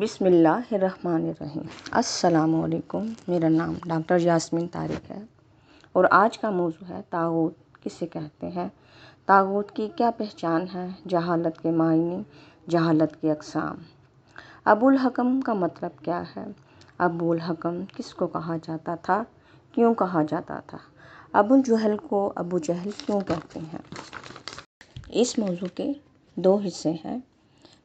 بسم اللہ الرحمن الرحیم۔ السلام علیکم۔ میرا نام ڈاکٹر یاسمین طارق ہے اور آج کا موضوع ہے تاغوت، کسے کہتے ہیں؟ تاغوت کی کیا پہچان ہے؟ جہالت کے معنی، جہالت کے اقسام۔ ابو الحکم کا مطلب کیا ہے؟ ابو الحکم کس کو کہا جاتا تھا؟ کیوں کہا جاتا تھا؟ ابو الجہل کو ابو جہل کیوں کہتے ہیں؟ اس موضوع کے دو حصے ہیں۔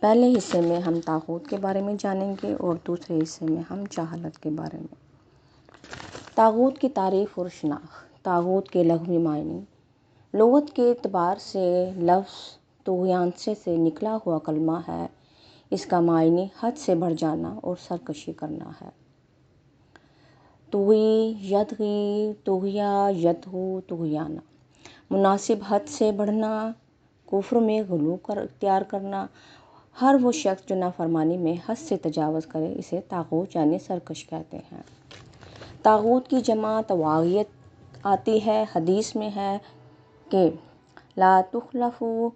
پہلے حصے میں ہم تاغوت کے بارے میں جانیں گے اور دوسرے حصے میں ہم جہالت کے بارے میں۔ تاغوت کی تعریف اور شناخت تاغوت کے لغوی معنی۔ لغت کے اعتبار سے لفظ طغیانچے سے نکلا ہوا کلمہ ہے۔ اس کا معنی حد سے بڑھ جانا اور سرکشی کرنا ہے۔ طغی یدغی طغیا یدغو طغیانہ مناسب حد سے بڑھنا، کفر میں غلو کر، اختیار کرنا ہر وہ شخص جو نافرمانی میں حد سے تجاوز کرے، اسے تاغوت یعنی سرکش کہتے ہیں۔ تاغوت کی جمع تواغیت آتی ہے، حدیث میں ہے کہ لا تخلفوا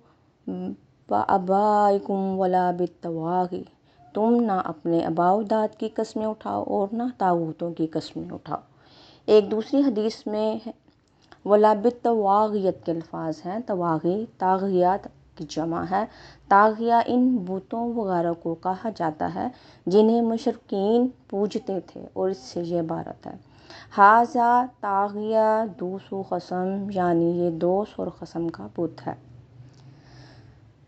بآبائکم ولا بالتواغی، تم نہ اپنے آبا و کی قسمیں اٹھاؤ اور نہ تاغوتوں کی قسمیں اٹھاؤ۔ ایک دوسری حدیث میں ولا بالتواغیت کے الفاظ ہیں، تواغی طاغیات کی جمع ہے۔ طاغیہ ان بتوں وغیرہ کو کہا جاتا ہے جنہیں مشرکین پوجتے تھے اور اس سے یہ عبارت ہے۔ حاضہ طاغیہ دوس و قسم یعنی یہ دوس اور قسم کا بت ہے۔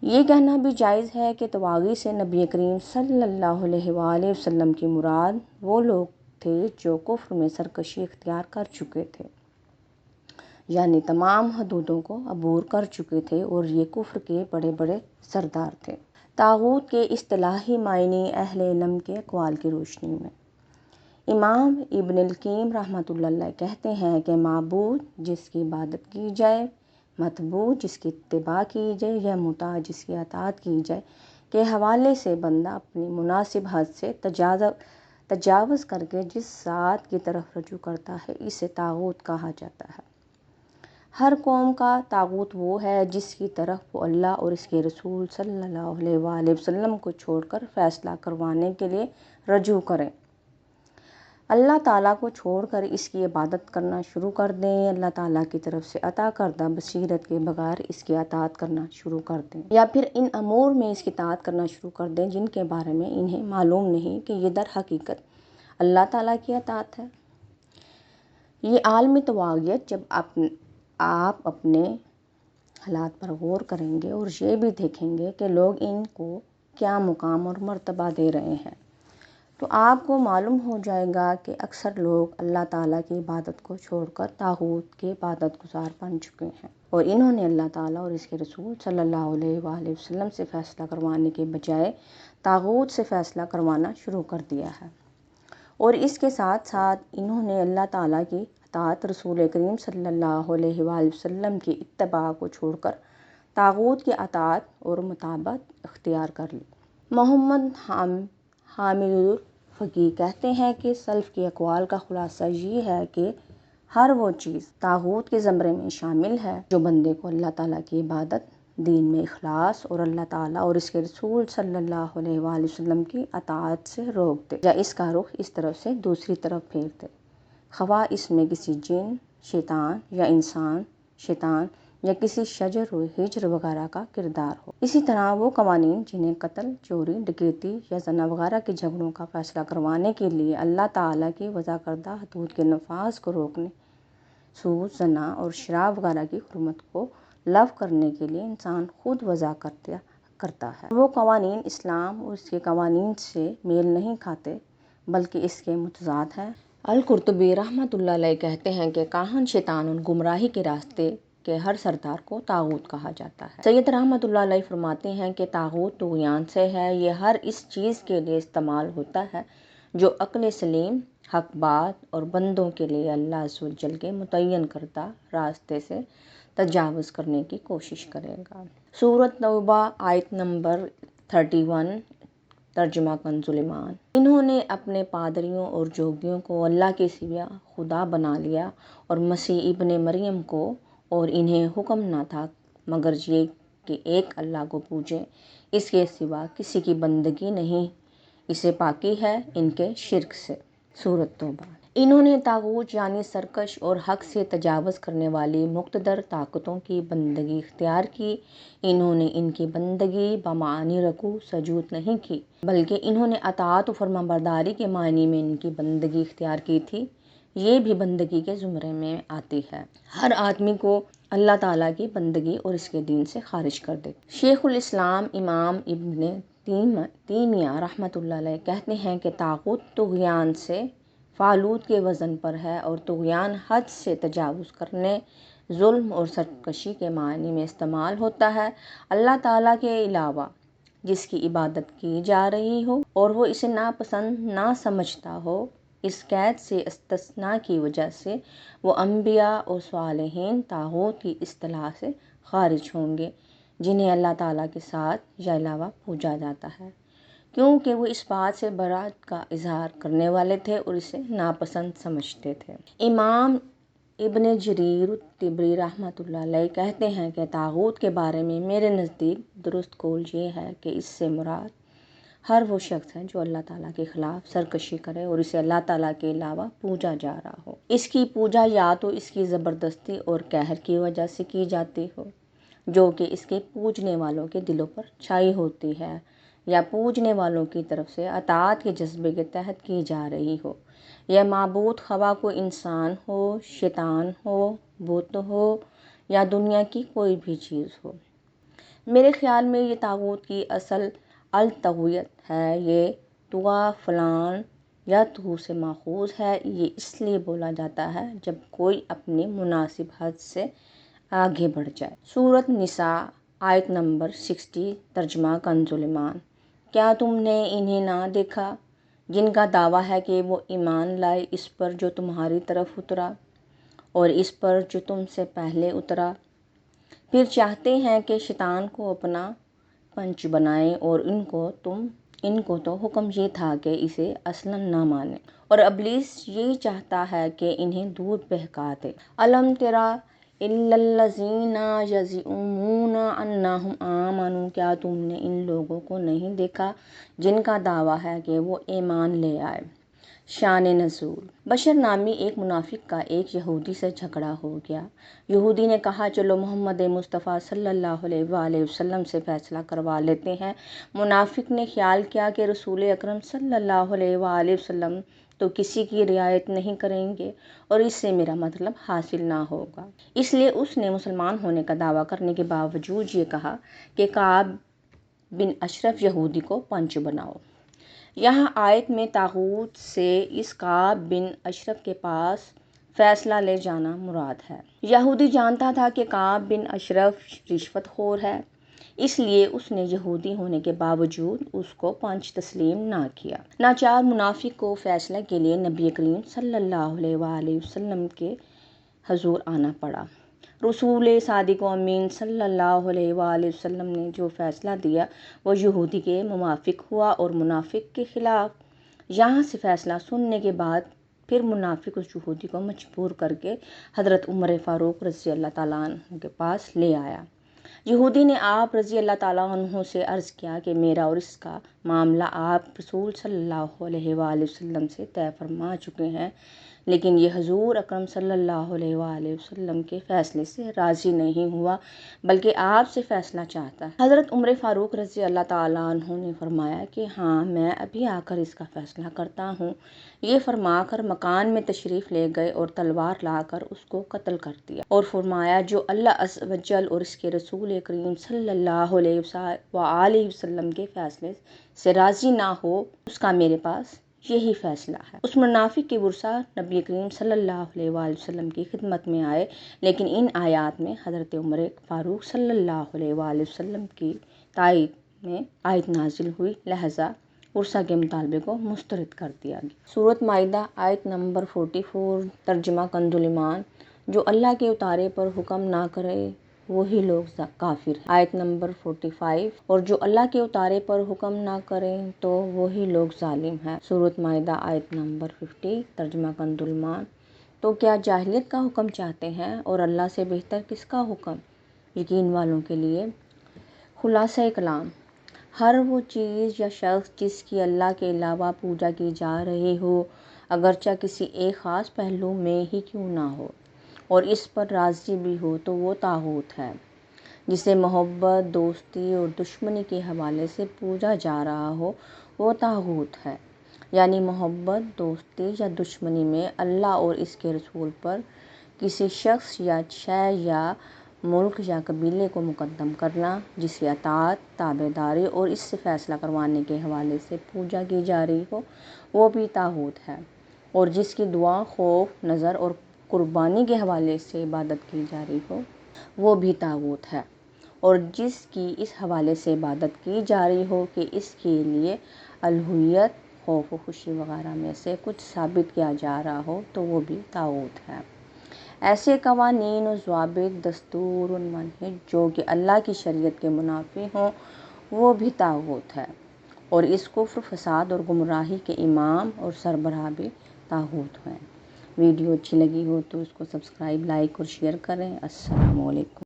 یہ کہنا بھی جائز ہے کہ تواغی سے نبی کریم صلی اللہ علیہ وآلہ وسلم کی مراد وہ لوگ تھے جو کفر میں سرکشی اختیار کر چکے تھے۔ یعنی تمام حدودوں کو عبور کر چکے تھے اور یہ کفر کے بڑے بڑے سردار تھے۔ تاغوت کے اصطلاحی معنی اہل علم کے اقوال کی روشنی میں۔ امام ابن القیم رحمۃ اللہ علیہ کہتے ہیں کہ معبود جس کی عبادت کی جائے متبوع جس کی اتباع کی جائے یا مطاع جس کی اطاعت کی جائے کے حوالے سے بندہ اپنی مناسب حد سے تجاوز کر کے جس ذات کی طرف رجوع کرتا ہے، اسے تاغوت کہا جاتا ہے۔ ہر قوم کا تاغوت وہ ہے جس کی طرف وہ اللہ اور اس کے رسول صلی اللہ علیہ وآلہ وسلم کو چھوڑ کر فیصلہ کروانے کے لیے رجوع کریں۔ اللہ تعالیٰ کو چھوڑ کر اس کی عبادت کرنا شروع کر دیں۔ اللہ تعالیٰ کی طرف سے عطا کردہ بصیرت کے بغیر اس کی اطاعت کرنا شروع کر دیں یا پھر ان امور میں اس کی اطاعت کرنا شروع کر دیں جن کے بارے میں انہیں معلوم نہیں کہ یہ در حقیقت اللہ تعالیٰ کی اطاعت ہے۔ یہ عالمی تواغیت جب اپنے آپ اپنے حالات پر غور کریں گے اور یہ بھی دیکھیں گے کہ لوگ ان کو کیا مقام اور مرتبہ دے رہے ہیں۔ تو آپ کو معلوم ہو جائے گا کہ اکثر لوگ اللہ تعالیٰ کی عبادت کو چھوڑ کر تاغوت کے عبادت گزار بن چکے ہیں اور انہوں نے اللہ تعالیٰ اور اس کے رسول صلی اللہ علیہ وآلہ وسلم سے فیصلہ کروانے کے بجائے تاغوت سے فیصلہ کروانا شروع کر دیا ہے۔ اور اس کے ساتھ ساتھ انہوں نے اللہ تعالیٰ کی اطاعت رسول کریم صلی اللہ علیہ وآلہ وسلم کی اتباع کو چھوڑ کر تاغوت کی اطاعت اور مطابت اختیار کر لی۔ محمد حامد الفقی کہتے ہیں کہ سلف کے اقوال کا خلاصہ یہ ہے کہ ہر وہ چیز تاغوت کے زمرے میں شامل ہے جو بندے کو اللہ تعالیٰ کی عبادت دین میں اخلاص اور اللہ تعالیٰ اور اس کے رسول صلی اللہ علیہ وآلہ وسلم کی اطاعت سے روک دے یا اس کا رخ اس طرف سے دوسری طرف پھیر دے۔ خواہ اس میں کسی جن، شیطان یا انسان، شیطان یا کسی شجر و ہجر وغیرہ کا کردار ہو۔ اسی طرح وہ قوانین جنہیں قتل، چوری، ڈکیتی یا زنا وغیرہ کے جھگڑوں کا فیصلہ کروانے کے لیے اللہ تعالیٰ کی وضع کردہ حدود کے نفاذ کو روکنے، سود، زنا اور شراب وغیرہ کی حرمت کو لو کرنے کے لیے انسان خود وضع کرتا کرتا ہے۔ وہ قوانین اسلام اور اس کے قوانین سے میل نہیں کھاتے، بلکہ اس کے متضاد ہیں۔ القرطبی رحمۃ اللہ علیہ کہتے ہیں کہ کاہن شیطان اور گمراہی کے راستے کے ہر سردار کو تاغوت کہا جاتا ہے۔ سید رحمۃ اللہ علیہ فرماتے ہیں کہ تاغوت طغیان سے ہے، یہ ہر اس چیز کے لیے استعمال ہوتا ہے جو عقل سلیم، حق بات اور بندوں کے لیے اللہ عز و جل کے متعین کردہ راستے سے تجاوز کرنے کی کوشش کرے گا۔ سورت توبہ آیت نمبر تھرٹی ون ترجمہ کنز ایمان انہوں نے اپنے پادریوں اور جوگیوں کو اللہ کے سوا خدا بنا لیا اور مسیح ابن مریم کو اور انہیں حکم نہ تھا، مگر یہ کہ ایک اللہ کو پوجیں اس کے سوا کسی کی بندگی نہیں۔ اسے پاکی ہے ان کے شرک سے۔ سورت توبہ۔ انہوں نے طاغوت یعنی سرکش اور حق سے تجاوز کرنے والی مقتدر طاقتوں کی بندگی اختیار کی۔ انہوں نے ان کی بندگی بمعنی رکوع سجود نہیں کی، بلکہ انہوں نے اطاعت و فرمانبرداری کے معنی میں ان کی بندگی اختیار کی تھی۔ یہ بھی بندگی کے زمرے میں آتی ہے۔ ہر آدمی کو اللہ تعالیٰ کی بندگی اور اس کے دین سے خارج کر دے۔ شیخ الاسلام امام ابن تیمیہ رحمۃ اللہ علیہ کہتے ہیں کہ طاغوت طغیان سے فالوت کے وزن پر ہے اور طغیان حد سے تجاوز کرنے، ظلم اور سرکشی کے معنی میں استعمال ہوتا ہے۔ اللہ تعالیٰ کے علاوہ جس کی عبادت کی جا رہی ہو اور وہ اسے ناپسند نہ سمجھتا ہو، اس قید سے استثناء کی وجہ سے وہ انبیاء اور صالحین طاغوت کی اصطلاح سے خارج ہوں گے، جنہیں اللہ تعالیٰ کے ساتھ یا علاوہ پوجا جاتا ہے۔ کیونکہ وہ اس بات سے برات کا اظہار کرنے والے تھے اور اسے ناپسند سمجھتے تھے۔ امام ابن جریر الطبری رحمۃ اللہ علیہ کہتے ہیں کہ طاغوت کے بارے میں میرے نزدیک درست قول یہ ہے کہ اس سے مراد ہر وہ شخص ہے جو اللہ تعالیٰ کے خلاف سرکشی کرے اور اسے اللہ تعالیٰ کے علاوہ پوجا جا رہا ہو۔ اس کی پوجا یا تو اس کی زبردستی اور قہر کی وجہ سے کی جاتی ہو، جو کہ اس کے پوجنے والوں کے دلوں پر چھائی ہوتی ہے۔ یا پوجنے والوں کی طرف سے اطاعت کے جذبے کے تحت کی جا رہی ہو۔ یہ معبود خواہ کو انسان ہو، شیطان ہو، بت ہو یا دنیا کی کوئی بھی چیز ہو۔ میرے خیال میں یہ طاغوت کی اصل الطویت ہے، یہ توا فلان یا تو سے ماخوذ ہے، یہ اس لیے بولا جاتا ہے جب کوئی اپنی مناسب حد سے آگے بڑھ جائے۔ سورت نساء، آیت نمبر سکسٹی، ترجمہ کنزلمان کیا تم نے انہیں نہ دیکھا جن کا دعویٰ ہے کہ وہ ایمان لائے اس پر جو تمہاری طرف اترا اور اس پر جو تم سے پہلے اترا؟ پھر چاہتے ہیں کہ شیطان کو اپنا پنچ بنائیں اور ان کو تم، ان کو تو حکم یہ تھا کہ اسے اصلاً نہ مانیں۔ اور ابلیس یہی چاہتا ہے کہ انہیں دور بہکا دے۔ علم تیرا الزین یزعمون انہم آمنوا۔ کیا تم نے ان لوگوں کو نہیں دیکھا جن کا دعویٰ ہے کہ وہ ایمان لے آئے؟ شان نزول۔ بشر نامی ایک منافق کا ایک یہودی سے جھگڑا ہو گیا۔ یہودی نے کہا، چلو محمد مصطفیٰ صلی اللہ علیہ وآلہ وسلم سے فیصلہ کروا لیتے ہیں۔ منافق نے خیال کیا کہ رسول اکرم صلی اللہ علیہ وآلہ وسلم تو کسی کی رعایت نہیں کریں گے اور اس سے میرا مطلب حاصل نہ ہوگا۔ اس لیے اس نے مسلمان ہونے کا دعویٰ کرنے کے باوجود یہ کہا کہ کعب بن اشرف یہودی کو پنچ بناؤ۔ یہاں آیت میں تاغوت سے اس کعب بن اشرف کے پاس فیصلہ لے جانا مراد ہے۔ یہودی جانتا تھا کہ کعب بن اشرف رشوت خور ہے۔ اس لیے اس نے یہودی ہونے کے باوجود اس کو پنچ تسلیم نہ کیا۔ ناچار منافق کو فیصلہ کے لیے نبی کریم صلی اللہ علیہ وآلہ وسلم کے حضور آنا پڑا۔ رسول صادق و امین صلی اللہ علیہ وآلہ وسلم نے جو فیصلہ دیا وہ یہودی کے موافق ہوا اور منافق کے خلاف۔ یہاں سے فیصلہ سننے کے بعد پھر منافق اس یہودی کو مجبور کر کے حضرت عمر فاروق رضی اللہ تعالیٰ عنہ کے پاس لے آیا۔ یہودی نے آپ رضی اللہ تعالیٰ عنہ سے عرض کیا کہ میرا اور اس کا معاملہ آپ رسول صلی اللہ علیہ وآلہ وسلم سے طے فرما چکے ہیں۔ لیکن یہ حضور اکرم صلی اللہ علیہ وآلہ وسلم کے فیصلے سے راضی نہیں ہوا، بلکہ آپ سے فیصلہ چاہتا۔ ہے حضرت عمر فاروق رضی اللہ تعالیٰ عنہ نے فرمایا کہ ہاں میں ابھی آ کر اس کا فیصلہ کرتا ہوں۔ یہ فرما کر مکان میں تشریف لے گئے اور تلوار لا کر اس کو قتل کر دیا اور فرمایا، جو اللہ عز و جل اور اس کے رسول کریم صلی اللہ علیہ وآلہ وسلم کے فیصلے سے راضی نہ ہو، اس کا میرے پاس یہی فیصلہ ہے۔ اس منافق کے ورثہ نبی کریم صلی اللہ علیہ وآلہ وسلم کی خدمت میں آئے، لیکن ان آیات میں حضرت عمر فاروق صلی اللہ علیہ وآلہ وسلم کی تائید میں آیت نازل ہوئی، لہذا ورثہ کے مطالبے کو مسترد کر دیا گیا۔ صورت معدہ آیت نمبر فورٹی فور ترجمہ کندلیمان جو اللہ کے اتارے پر حکم نہ کرے وہی لوگ کافر۔ ہیں آیت نمبر فورٹی فائیو اور جو اللہ کے اتارے پر حکم نہ کریں تو وہی لوگ ظالم ہیں۔ صورت معدہ آیت نمبر ففٹی ترجمہ کندلمان تو کیا جاہلیت کا حکم چاہتے ہیں؟ اور اللہ سے بہتر کس کا حکم؟ یقین والوں کے لیے۔ خلاصہ کلام۔ ہر وہ چیز یا شخص جس کی اللہ کے علاوہ پوجا کی جا رہی ہو، اگرچہ کسی ایک خاص پہلو میں ہی کیوں نہ ہو۔ اور اس پر راضی بھی ہو تو وہ طاغوت ہے، جسے محبت، دوستی اور دشمنی کے حوالے سے پوجا جا رہا ہو، وہ طاغوت ہے۔ یعنی محبت، دوستی یا دشمنی میں اللہ اور اس کے رسول پر کسی شخص یا شے یا ملک یا قبیلے کو مقدم کرنا جس کی اطاعت تابع داری اور اس سے فیصلہ کروانے کے حوالے سے پوجا کی جا رہی ہو، وہ بھی طاغوت ہے۔ اور جس کی دعا، خوف، نظر اور قربانی کے حوالے سے عبادت کی جا رہی ہو، وہ بھی طاغوت ہے۔ اور جس کی اس حوالے سے عبادت کی جا رہی ہو کہ اس کے لیے الوہیت خوف و خوشی وغیرہ میں سے کچھ ثابت کیا جا رہا ہو، تو وہ بھی طاغوت ہے۔ ایسے قوانین و ضوابط دستور و منہج جو کہ اللہ کی شریعت کے منافی ہوں، وہ بھی طاغوت ہے۔ اور اس کفر، فساد اور گمراہی کے امام اور سربراہ بھی طاغوت ہیں۔ ویڈیو اچھی لگی ہو تو اس کو سبسکرائب لائک اور شیئر کریں۔ السلام علیکم۔